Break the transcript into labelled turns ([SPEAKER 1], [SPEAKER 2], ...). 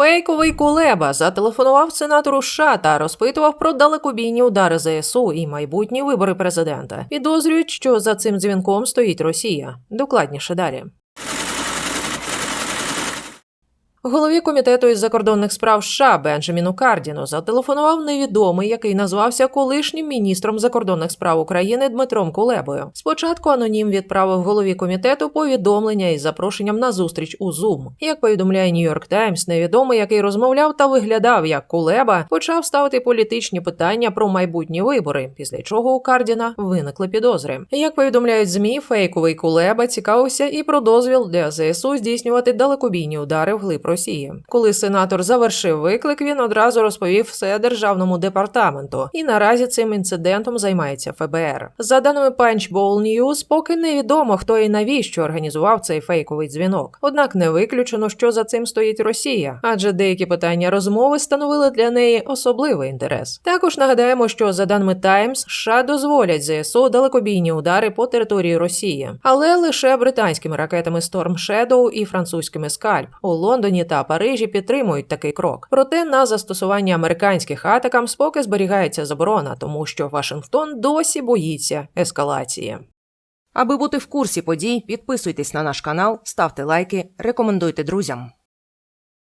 [SPEAKER 1] Фейковий Кулеба зателефонував сенатору США та розпитував про далекобійні удари ЗСУ і майбутні вибори президента. Підозрюють, що за цим дзвінком стоїть Росія. Докладніше далі. Голові комітету із закордонних справ США Бенджаміну Кардіну зателефонував невідомий, який назвався колишнім міністром закордонних справ України Дмитром Кулебою. Спочатку анонім відправив голові комітету повідомлення із запрошенням на зустріч у Zoom. Як повідомляє Нью-Йорк Таймс, невідомий, який розмовляв та виглядав як Кулеба, почав ставити політичні питання про майбутні вибори, після чого у Кардіна виникли підозри. Як повідомляють змі, фейковий Кулеба цікавився і про дозвіл для ЗСУ здійснювати далекобійні удари вглиб Росії. Коли сенатор завершив виклик, він одразу розповів все державному департаменту, і наразі цим інцидентом займається ФБР. За даними Punchbowl News, поки невідомо, хто і навіщо організував цей фейковий дзвінок. Однак не виключено, що за цим стоїть Росія, адже деякі питання розмови становили для неї особливий інтерес. Також нагадаємо, що за даними Times, США дозволять ЗСУ далекобійні удари по території Росії, але лише британськими ракетами Storm Shadow і французькими Скальп у Лондоні та Парижі підтримують такий крок. Проте на застосування американських атакам споки зберігається заборона, тому що Вашингтон досі боїться ескалації.
[SPEAKER 2] Аби бути в курсі подій, підписуйтесь на наш канал, ставте лайки, рекомендуйте друзям.